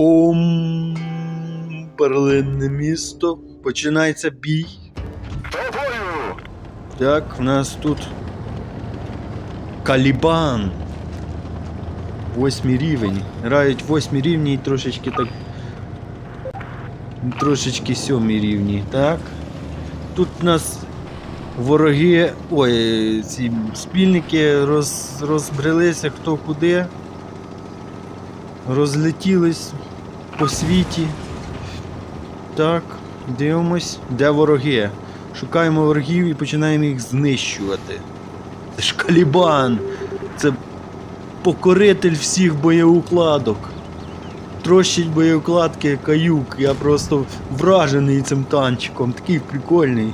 Ом. Перлинне місто. Починається бій. Так, в нас тут Калібан. Восьмий рівень. Грають восьмі рівні і трошечки так. Трошечки сьомі рівні. Так. Тут у нас вороги. Ой, ці спільники роз, розбрелися хто куди. Розлетілись по світі. Так, дивимось, де вороги. Шукаємо ворогів і починаємо їх знищувати. Це ж Калібан. Це покоритель всіх боєукладок. Трощить боєукладки каюк. Я просто вражений цим танчиком. Такий прикольний.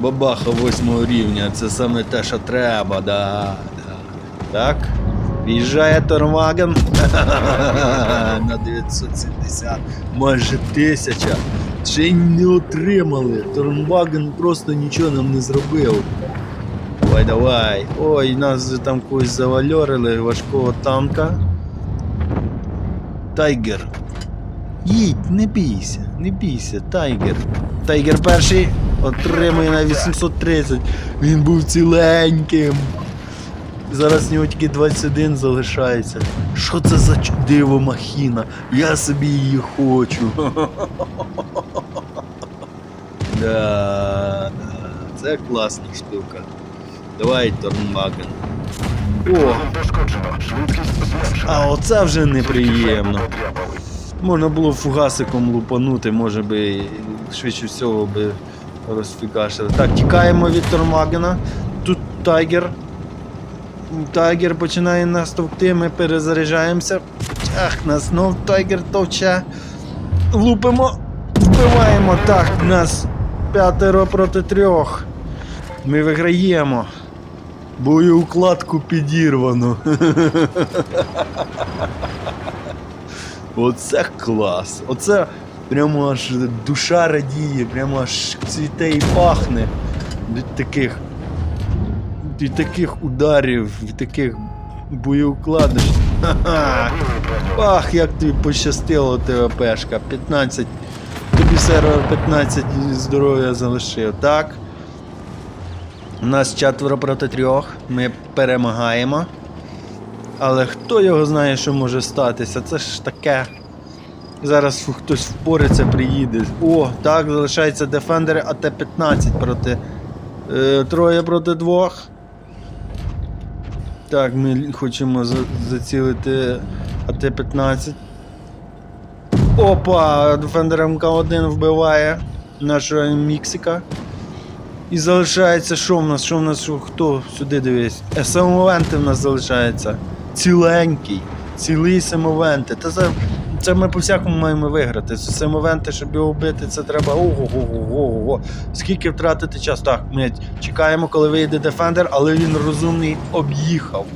Бабаха восьмого рівня. Це саме те, що треба, да. Так. В'їжджає Тормаген на 970, майже тисяча. Ще й не отримали. Тормаген просто нічого нам не зробив. Давай, давай. Ой, нас там когось завальорили важкого танка. Тайгер. Їдь, не бійся, не бійся, Тайгер. Тайгер перший отримує на 830. Він був ціленьким. Зараз нього тільки 21 залишається. Що це за чудиво махіна? Я собі її хочу. Да, це класна штука. Давай, Тормаген. О. А оце вже неприємно. Можна було фугасиком лупанути, може би швидше всього би розфігашили. Так, тікаємо від Тормагена. Тут Тайгер. Тайгер починає нас товкти, ми перезаряджаємося. Ах, нас знов Тайгер товче. Лупимо, вбиваємо. Так, нас п'ятеро проти трьох. Ми виграємо. Боєукладку підірвано. Оце клас. Оце прямо аж душа радіє, прямо аж цвіте і пахне від таких. Від таких ударів, від таких боєукладиш. Ах, як тобі пощастило ТВПшка. 15. Тобі сервер 15 здоров'я залишив, так? У нас четверо проти трьох. Ми перемагаємо. Але хто його знає, що може статися? Це ж таке. Зараз хтось впориться, приїде. О, так, залишаються дефендери АТ-15 проти. Е, троє проти двох. Так, ми хочемо за- зацілити АТ-15. Опа! Дефендер МК-1 вбиває нашого Міксика. І залишається що в нас? Що в нас? Що, хто сюди дивись? Е, Самовенти в нас залишається. Ціленький. Цілий самовенти. Та це, це ми по-всякому маємо виграти. Це Самовенти, щоб його вбити, це треба. Ого-го-го-го-го. Скільки втратити час? Так, ми чекаємо, коли вийде Дефендер, але він розумний об'їхав.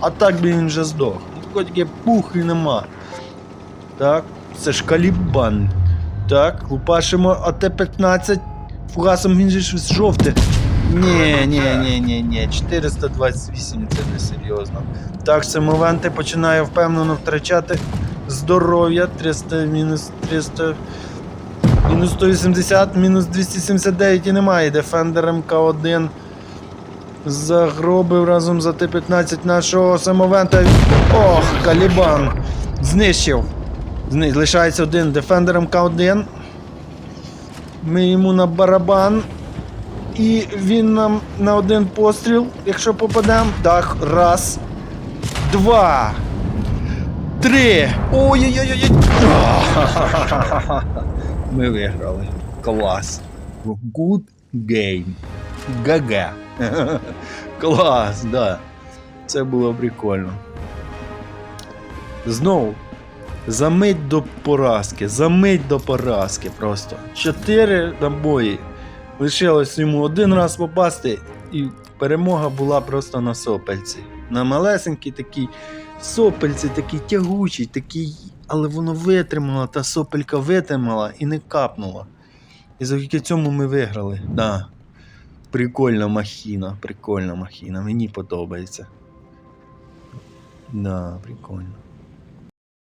А так би він вже здох. Тільки пух і нема. Так, це ж Калібан. Так, лупашимо АТ-15. Фугасом він же щось жовте. Ні, ні, ні, ні, ні. 428 це не серйозно. Так, це моменти починає впевнено втрачати здоров'я. 300 мінус 300. Мінус 180, мінус 279 і немає. Дефендер МК1 загробив разом за Т-15 нашого самовента. Ох, Калібан. Знищив. Зни- Лишається один Дефендер МК1. Ми йому на барабан. І він нам на один постріл, якщо попадемо. Так, раз. Два. Три. Ой-ой-ой. Ми виграли. Клас. Good game. ГГ. Клас, да. Це було прикольно. Знову. За мить до поразки, за мить до поразки просто. Чотири набої. Лишилось йому один раз попасти, і перемога була просто на сопельці. На малесенькій такій сопельці, такий тягучий, такий, але воно витримало, та сопелька витримала і не капнула. І завдяки цьому ми виграли. Да. Прикольна махіна, прикольна махіна. Мені подобається. Да, прикольно.